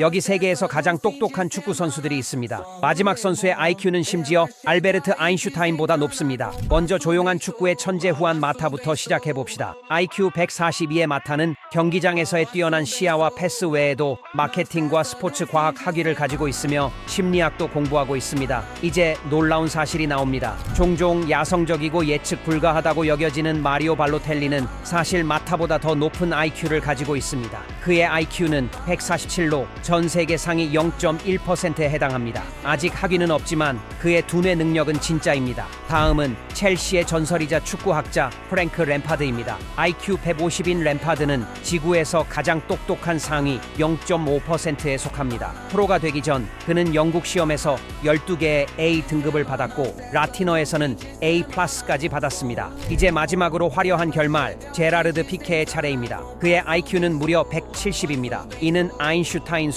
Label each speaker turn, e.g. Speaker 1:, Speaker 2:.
Speaker 1: 여기 세계에서 가장 똑똑한 축구 선수들이 있습니다. 마지막 선수의 IQ는 심지어 알베르트 아인슈타인보다 높습니다. 먼저 조용한 축구의 천재 후안 마타부터 시작해 봅시다. IQ 142의 마타는 경기장에서의 뛰어난 시야와 패스 외에도 마케팅과 스포츠 과학 학위를 가지고 있으며 심리학도 공부하고 있습니다. 이제 놀라운 사실이 나옵니다. 종종 야성적이고 예측 불가하다고 여겨지는 마리오 발로텔리는 사실 마타보다 더 높은 IQ를 가지고 있습니다. 그의 IQ는 147로 전 세계 상위 0.1%에 해당합니다. 아직 학위는 없지만 그의 두뇌 능력은 진짜입니다. 다음은 첼시의 전설이자 축구학자 프랭크 램파드입니다. IQ 150인 램파드는 지구에서 가장 똑똑한 상위 0.5%에 속합니다. 프로가 되기 전 그는 영국 시험에서 12개의 A 등급을 받았고 라티너에서는 A 플러스까지 받았습니다. 이제 마지막으로 화려한 결말 제라르드 피케의 차례입니다. 그의 IQ는 무려 170입니다. 이는 아인슈타인